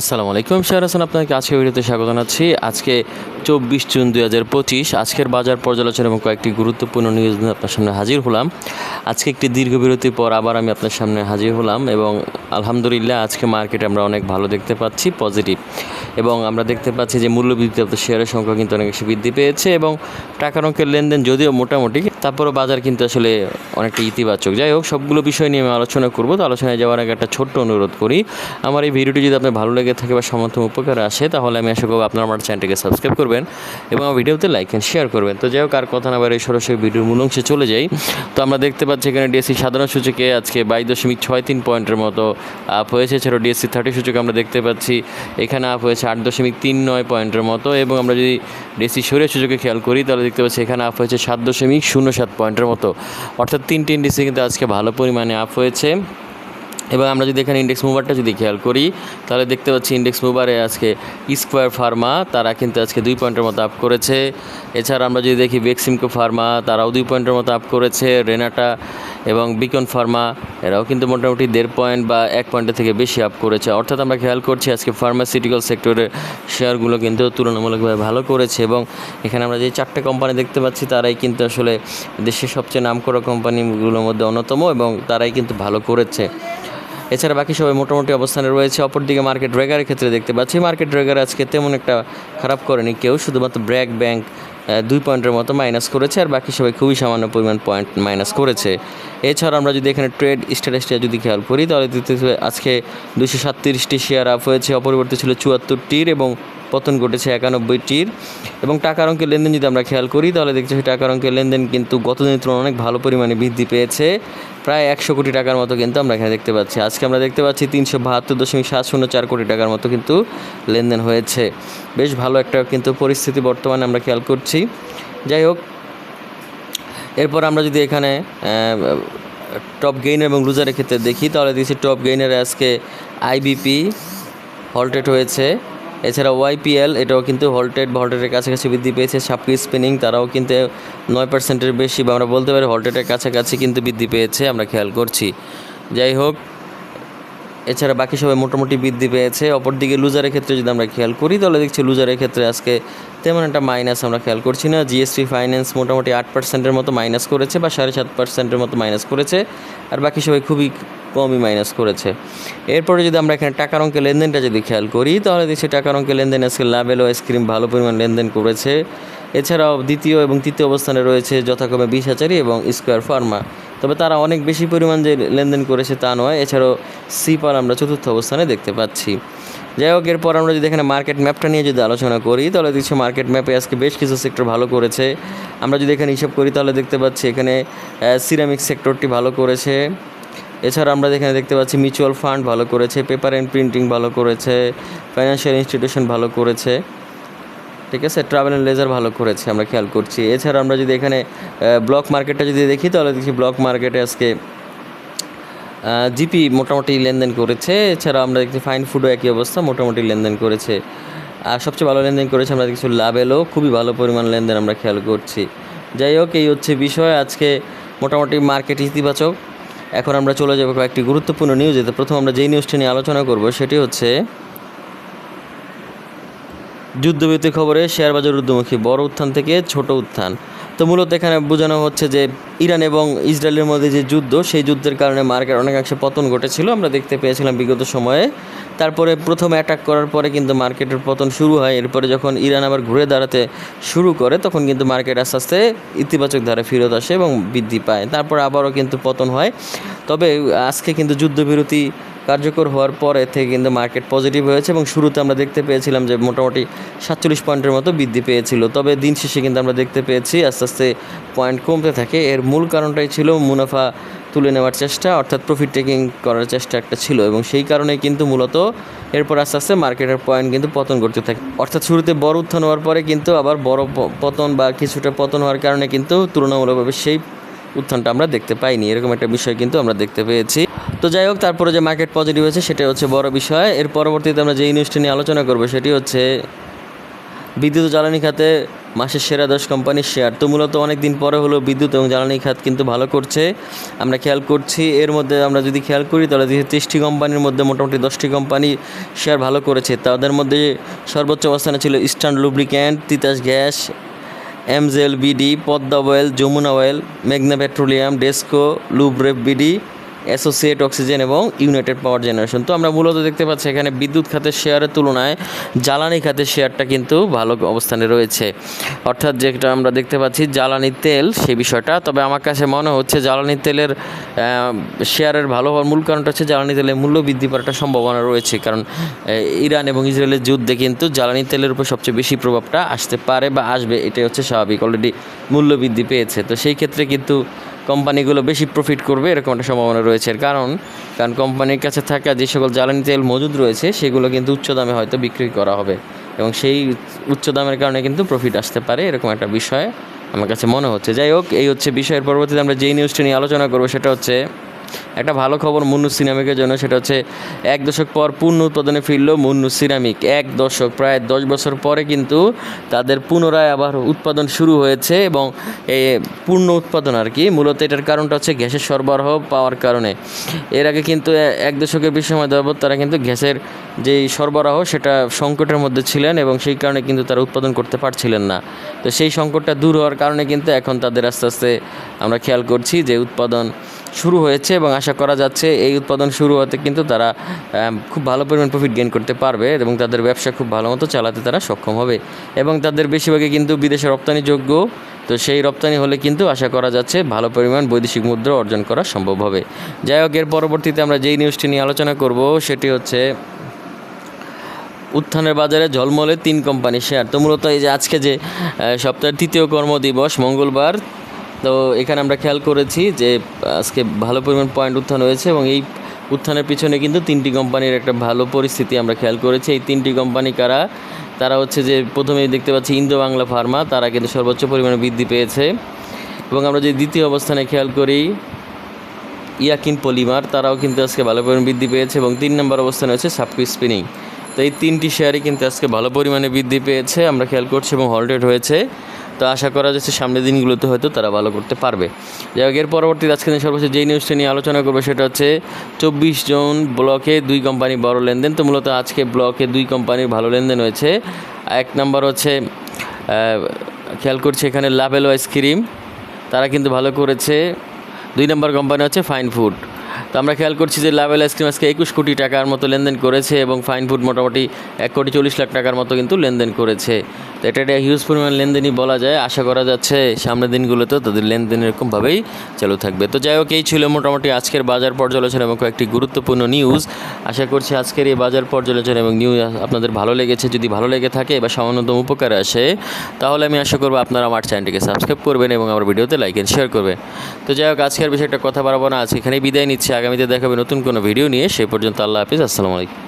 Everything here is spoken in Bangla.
আসসালামু আলাইকুম। শাহর হাসান, আপনাকে আজকে ভিডিওতে স্বাগত জানাচ্ছি। আজকে চব্বিশ জুন দুই হাজার পঁচিশ, আজকের বাজার পর্যালোচনা এবং কয়েকটি গুরুত্বপূর্ণ নিউজ নিয়ে আপনার সামনে হাজির হলাম। আজকে একটি দীর্ঘ বিরতির পর আবার আমি আপনার সামনে হাজির হলাম এবং আলহামদুলিল্লাহ আজকে মার্কেটে আমরা অনেক ভালো দেখতে পাচ্ছি পজিটিভ এবং আমরা দেখতে পাচ্ছি যে মূল্যবৃদ্ধি শেয়ারের সংখ্যা কিন্তু অনেক বেশি বৃদ্ধি পেয়েছে এবং টাকার অঙ্কের লেনদেন যদিও মোটামুটি, তারপরও বাজার কিন্তু আসলে অনেকটা ইতিবাচক। যাই হোক, সবগুলো বিষয় নিয়ে আমি আলোচনা করব। তো আলোচনায় যাওয়ার আগে একটা ছোট্ট অনুরোধ করি। আমার এই ভিডিওটি যদি আপনার ভালো লেগে থাকে বা সমর্থন উপকারে আসে, তাহলে আমি আশা করব আপনার আমার চ্যানেলটিকে সাবস্ক্রাইব করবেন এবং আমার ভিডিওতে লাইক অ্যান্ড শেয়ার করবেন। তো যাই হোক, আর কথা না বাড়ি সরাসরি ভিডিওর মূল অংশে চলে যাই। তো আমরা দেখতে পাচ্ছি এখানে ডিএসসি সাধারণ সূচকে আজকে বাইশ দশমিক ছয় তিন পয়েন্টের মতো আপ হয়েছে। এছাড়াও ডিএসসি থার্টি সূচকে আমরা দেখতে পাচ্ছি, এখানে আপ হয়েছে আট দশমিক তিন নয় পয়েন্টের মতো এবং আমরা যদি ডিএসসি সূর্য সূচকে খেয়াল করি, তাহলে দেখতে পাচ্ছি এখানে আপ হয়েছে সাত দশমিক শূন্য সাত পয়েন্টের মতো। অর্থাৎ তিনটি ইন্ডিসি কিন্তু আজকে ভালো পরিমাণে আপ হয়েছে। এবং আমরা যদি এখানে ইন্ডেক্স মুভারটা যদি খেয়াল করি, তাহলে দেখতে পাচ্ছি ইন্ডেক্স মুভারে আজকে স্কোয়ার ফার্মা তারা কিন্তু আজকে দুই পয়েন্টের মতো আপ করেছে। এছাড়া আমরা যদি দেখি বেক্সিমকো ফার্মা তারাও দুই পয়েন্টের মতো আপ করেছে। রেনাটা এবং বিকন ফার্মা এরাও কিন্তু মোটামুটি দেড় পয়েন্ট বা এক পয়েন্টের থেকে বেশি আপ করেছে। অর্থাৎ আমরা খেয়াল করছি আজকে ফার্মাসিউটিক্যাল সেক্টরের শেয়ারগুলো কিন্তু তুলনামূলকভাবে ভালো করেছে এবং এখানে আমরা যে চারটে কোম্পানি দেখতে পাচ্ছি, তারাই কিন্তু আসলে দেশের সবচেয়ে নামকরা কোম্পানিগুলোর মধ্যে অন্যতম এবং তারাই কিন্তু ভালো করেছে। এছাড়া বাকি সবাই মোটামুটি অবস্থানে রয়েছে। অপরদিকে মার্কেট ড্রেগারের ক্ষেত্রে দেখতে পাচ্ছি। মার্কেট ড্রেগার আজকে তেমন একটা খারাপ করেনি কেউ, শুধুমাত্র ব্র্যাক ব্যাংক দুই পয়েন্টের মতো মাইনাস করেছে আর বাকি সবাই খুবই সামান্য পরিমাণ পয়েন্ট মাইনাস করেছে। এছাড়া আমরা যদি এখানে ট্রেড স্ট্যাটাসটা যদি খেয়াল করি, তাহলে আজকে দুশো সাতত্রিশটি শেয়ার আপ হয়েছে। অপরিবর্তিত ছিল চুয়াত্তরটির এবং পতন ঘটেছে একানব্বইটির। এবং টাকার অঙ্কের লেনদেন যদি আমরা খেয়াল করি, তাহলে দেখছি টাকার অঙ্কের লেনদেন কিন্তু গত দিনের তুলনায় অনেক ভালো পরিমাণে বৃদ্ধি পেয়েছে। প্রায় একশো কোটি টাকার মতো কিন্তু আমরা এখানে দেখতে পাচ্ছি। আজকে আমরা দেখতে পাচ্ছি তিনশো বাহাত্তর দশমিক সাত শূন্য চার কোটি টাকার মতো কিন্তু লেনদেন হয়েছে। বেশ ভালো একটা কিন্তু পরিস্থিতি বর্তমানে আমরা খেয়াল করছি। যাই হোক, এরপর আমরা যদি এখানে টপ গেইনার এবং লুজারের ক্ষেত্রে দেখি, তাহলে দেখছি টপ গেইনার আজকে আইবিপি হল্টেড হয়েছে। এছাড়া ওয়াইপিএল এটাও কিন্তু হল্টেড ভল্টেডের কাছাকাছি বৃদ্ধি পেয়েছে। সাপকি স্পিনিং তারাও কিন্তু নয় পার্সেন্টের বেশি বা আমরা বলতে পারি হল্টেডের কাছাকাছি কিন্তু বৃদ্ধি পেয়েছে, আমরা খেয়াল করছি। যাই হোক, এছাড়া বাকি সবাই মোটামুটি বৃদ্ধি পেয়েছে। অপরদিকে লুজারের ক্ষেত্রে যদি আমরা খেয়াল করি, তাহলে দেখছি লুজারের ক্ষেত্রে আজকে তেমন একটা মাইনাস আমরা খেয়াল করছি না। জিএসটি ফাইন্যান্স মোটামুটি আট পার্সেন্টের মতো মাইনাস করেছে বা সাড়ে সাত পার্সেন্টের মতো মাইনাস করেছে। আর বাকি সবাই খুবই কমই মাইনাস করেছে। এরপরে যদি আমরা এখানে টাকার অঙ্কের লেনদেনটা যদি খেয়াল করি, তাহলে দেখছি টাকার অঙ্কের লেনদেন আজকে লাভেল আইসক্রিম ভালো পরিমাণ লেনদেন করেছে। এছাড়াও দ্বিতীয় এবং তৃতীয় অবস্থানে রয়েছে যথাক্রমে বিশ হাজারি এবং স্কোয়ার ফার্মা তবে তারা অনেক বেশি পরিমাণ যে লেনদেন করেছে তা নয়, এছাড়াও সিপার আমরা চতুর্থ অবস্থানে দেখতে পাচ্ছি। যাই হোক, এরপর আমরা যদি এখানে মার্কেট ম্যাপটা নিয়ে যদি আলোচনা করি, তাহলে দেখছি মার্কেট ম্যাপে আজকে বেশ কিছু সেক্টর ভালো করেছে। আমরা যদি এখানে হিসাব করি, তাহলে দেখতে পাচ্ছি এখানে সিরামিক সেক্টরটি ভালো করেছে। এছাড়া আমরা এখানে দেখতে পাচ্ছি মিউচুয়াল ফান্ড ভালো করেছে পেপার অ্যান্ড প্রিন্টিং ভালো করেছে ফাইন্যান্সিয়াল ইনস্টিটিউশন ভালো করেছে, ঠিক আছে? ট্রাভেল অ্যান্ড লেজার ভালো করেছে আমরা খেয়াল করছি। এছাড়া আমরা যদি এখানে ব্লক মার্কেটটা যদি দেখি, তাহলে দেখি ব্লক মার্কেটে আজকে জিপি মোটামুটি লেনদেন করেছে। এছাড়া আমরা দেখছি ফাইন ফুডও একই অবস্থা, মোটামুটি লেনদেন করেছে। আর সবচেয়ে ভালো লেনদেন করেছে আমরা দেখছি লাভেলও খুবই ভালো পরিমাণ লেনদেন আমরা খেয়াল করছি। যাই হোক, এই হচ্ছে বিষয়। আজকে মোটামুটি মার্কেট ইতিবাচক। এখন আমরা চলে যাব কয়েকটি গুরুত্বপূর্ণ নিউজেতে প্রথম আমরা যেই নিউজটি নিয়ে আলোচনা করব, সেটি হচ্ছে যুদ্ধবিরতি খবরে শেয়ার বাজার ঊর্ধ্বমুখী বড় উত্থান থেকে ছোট উত্থান। তো মূলত এখানে বোঝানো হচ্ছে যে ইরান এবং ইসরায়েলের মধ্যে যে যুদ্ধ, সেই যুদ্ধের কারণে মার্কেট অনেকাংশে পতন ঘটেছিল। আমরা দেখতে পেয়েছিলাম বিগত সময়ে। তারপরে প্রথম অ্যাটাক করার পরে কিন্তু মার্কেটের পতন শুরু হয়। এরপরে যখন ইরান আবার ঘুরে দাঁড়াতে শুরু করে, তখন কিন্তু মার্কেট আস্তে আস্তে ইতিবাচক ধারে ফেরত আসে এবং বৃদ্ধি পায়। তারপর আবারও কিন্তু পতন হয়। তবে আজকে কিন্তু যুদ্ধবিরতি কার্যকর হওয়ার পরে থেকে কিন্তু মার্কেট পজিটিভ হয়েছে এবং শুরুতে আমরা দেখতে পেয়েছিলাম যে মোটামুটি সাতচল্লিশ পয়েন্টের মতো বৃদ্ধি পেয়েছিল। তবে দিন শেষে কিন্তু আমরা দেখতে পেয়েছি আস্তে আস্তে পয়েন্ট কমতে থাকে। এর মূল কারণটাই ছিল মুনাফা তুলে নেওয়ার চেষ্টা, অর্থাৎ প্রফিট টেকিং করার চেষ্টা একটা ছিল এবং সেই কারণে কিন্তু মূলত এরপর আস্তে আস্তে মার্কেটের পয়েন্ট কিন্তু পতন করতে থাকে। অর্থাৎ শুরুতে বড় উত্থান হওয়ার পরে কিন্তু আবার বড় পতন বা কিছুটা পতন হওয়ার কারণে কিন্তু তুলনামূলকভাবে সেই উত্থানটা আমরা দেখতে পাইনি। এরকম একটা বিষয় কিন্তু আমরা দেখতে পেয়েছি। তো যাই হোক, তারপরে যে মার্কেট পজিটিভ হয়েছে সেটা হচ্ছে বড় বিষয়। এর পরবর্তীতে আমরা যে নিউজটি নিয়ে আলোচনা করব সেটি হচ্ছে বিদ্যুৎ জ্বালানি খাতে মাসের সেরা দশ কোম্পানির শেয়ার তো মূলত অনেক দিন পরে হলো বিদ্যুৎ এবং জ্বালানি খাত কিন্তু ভালো করছে। আমরা খেয়াল করছি, এর মধ্যে আমরা যদি খেয়াল করি, তাহলে তেইশটি কোম্পানির মধ্যে মোটামুটি দশটি কোম্পানি শেয়ার ভালো করেছে, তাদের মধ্যে সর্বোচ্চ অবস্থানে ছিল eastern lubricant Titas gas MJL BD Padma oil Jamuna oil মেঘনা petroleum DESCO Lubref BD associate oxygen এবং ইউনাইটেড পাওয়ার জেনারেশন। তো আমরা মূলত দেখতে পাচ্ছি এখানে বিদ্যুৎ খাতের শেয়ারের তুলনায় জ্বালানি খাতের শেয়ারটা কিন্তু ভালো অবস্থানে রয়েছে। অর্থাৎ যেটা আমরা দেখতে পাচ্ছি জ্বালানি তেল সেই বিষয়টা। তবে আমার কাছে মনে হচ্ছে জ্বালানি তেলের শেয়ারের ভালো হওয়ার মূল কারণটা হচ্ছে জ্বালানি তেলের মূল্য বৃদ্ধি পাওয়ার একটা সম্ভাবনা রয়েছে। কারণ ইরান এবং ইসরায়েলের যুদ্ধে কিন্তু জ্বালানি তেলের উপর সবচেয়ে বেশি প্রভাবটা আসতে পারে বা আসবে, এটাই হচ্ছে স্বাভাবিক। অলরেডি মূল্য বৃদ্ধি পেয়েছে। তো সেই ক্ষেত্রে কিন্তু কোম্পানিগুলো বেশি প্রফিট করবে, এরকম একটা সম্ভাবনা রয়েছে। এর কারণ কারণ কোম্পানির কাছে থাকা যে সকল জ্বালানি তেল মজুদ রয়েছে, সেগুলো কিন্তু উচ্চ দামে হয়তো বিক্রি করা হবে। এবং সেই উচ্চ দামের কারণে কিন্তু প্রফিট আসতে পারে, এরকম একটা বিষয় আমার কাছে মনে হচ্ছে। যাই হোক, এই হচ্ছে বিষয়ের পরবর্তীতে আমরা যেই নিউজটি নিয়ে আলোচনা করব, সেটা হচ্ছে একটা ভালো খবর মুন্নু সিরামিকের জন্য, সেটা হচ্ছে এক দশক পর পূর্ণ উৎপাদনে ফিরল মুন্নু সিরামিক। এক দশক, প্রায় দশ বছর পরে কিন্তু তাদের পুনরায় আবার উৎপাদন শুরু হয়েছে এবং এই পূর্ণ উৎপাদন আর কি। মূলত এটার কারণটা হচ্ছে গ্যাসের সরবরাহ পাওয়ার কারণে। এর আগে কিন্তু এক দশকের বেশি সময় যাবত তারা কিন্তু গ্যাসের যেই সরবরাহ, সেটা সংকটের মধ্যে ছিলেন এবং সেই কারণে কিন্তু তারা উৎপাদন করতে পারছিলেন না। তো সেই সংকটটা দূর হওয়ার কারণে কিন্তু এখন তাদের আস্তে আস্তে আমরা খেয়াল করছি যে উৎপাদন শুরু হয়েছে এবং আশা করা যাচ্ছে এই উৎপাদন শুরু হতে কিন্তু তারা খুব ভালো পরিমাণ প্রফিট গেইন করতে পারবে এবং তাদের ব্যবসা খুব ভালো মতো চালাতে তারা সক্ষম হবে। এবং তাদের বেশিরভাগই কিন্তু বিদেশে রপ্তানিযোগ্য তো সেই রপ্তানি হলে কিন্তু আশা করা যাচ্ছে ভালো পরিমাণ বৈদেশিক মুদ্রা অর্জন করা সম্ভব হবে। যাই হোক, এর পরবর্তীতে আমরা যেই নিউজটি নিয়ে আলোচনা করব সেটি হচ্ছে উত্থানের বাজারে ঝলমলে তিন কোম্পানি শেয়ার তো মূলত এই যে আজকে যে সপ্তাহের তৃতীয় কর্মদিবস, মঙ্গলবার তো এখানে আমরা খেয়াল করেছি যে আজকে ভালো পরিমাণ পয়েন্ট উত্থান হয়েছে এবং এই উত্থানের পিছনে কিন্তু তিনটি কোম্পানির একটা ভালো পরিস্থিতি আমরা খেয়াল করেছি। এই তিনটি কোম্পানি কারা? তারা হচ্ছে যে প্রথমেই দেখতে পাচ্ছি ইন্দো বাংলা ফার্মা, তারা কিন্তু সর্বোচ্চ পরিমাণে বৃদ্ধি পেয়েছে। এবং আমরা যদি দ্বিতীয় অবস্থানে খেয়াল করি, ইয়াকিন পলিমার, তারাও কিন্তু আজকে ভালো পরিমাণে বৃদ্ধি পেয়েছে এবং তিন নম্বর অবস্থানে হচ্ছে সাবকু স্পিনিং তো এই তিনটি শেয়ারই কিন্তু আজকে ভালো পরিমাণে বৃদ্ধি পেয়েছে, আমরা খেয়াল করছি, এবং হলডেড হয়েছে। তো আশা করা যাচ্ছে সামনের দিনগুলোতে হয়তো তারা ভালো করতে পারবে। যাই হোক, এর পরবর্তীতে আজকে দিন সর্বশেষ যেই নিউজটা নিয়ে আলোচনা করব সেটা হচ্ছে চব্বিশ জন ব্লকে দুই কোম্পানি বড় লেনদেন। তো মূলত আজকে ব্লকে দুই কোম্পানির ভালো লেনদেন হয়েছে। এক নম্বর হচ্ছে খেয়াল করছি এখানে লাভেল আইসক্রিম তারা কিন্তু ভালো করেছে। দুই নম্বর কোম্পানি হচ্ছে ফাইন ফুড তো আমরা খেয়াল করছি যে লাভেল আইসক্রিম আজকে একুশ কোটি টাকার মতো লেনদেন করেছে এবং ফাইন ফুড মোটামুটি এক কোটি চল্লিশ লাখ টাকার মতো কিন্তু লেনদেন করেছে। তো এটা একটা হিউজ পরিমাণ লেনদেনই বলা যায়। আশা করা যাচ্ছে সামনের দিনগুলোতেও তাদের লেনদেন এরকমভাবেই চালু থাকবে। তো যাই হোক, এই ছিল মোটামুটি আজকের বাজার পর্যালোচনা এবং কয়েকটি গুরুত্বপূর্ণ নিউজ আশা করছি আজকের এই বাজার পর্যালোচনা এবং নিউজ আপনাদের ভালো লেগেছে। যদি ভালো লেগে থাকে বা সামান্যতম উপকারে আসে, তাহলে আমি আশা করব আপনারা আমার চ্যানেলটিকে সাবস্ক্রাইব করবেন এবং আমার ভিডিওতে লাইক এন্ড শেয়ার করবেন। তো যাই হোক আজকের বিষয়ে একটা কথা বাড়াবো না। আজ এখানেই বিদায় নিচ্ছে। আগামীতে দেখাবে নতুন কোনো ভিডিও নিয়ে। সেই পর্যন্ত আল্লাহ হাফিজ। আসসালামু আলাইকুম।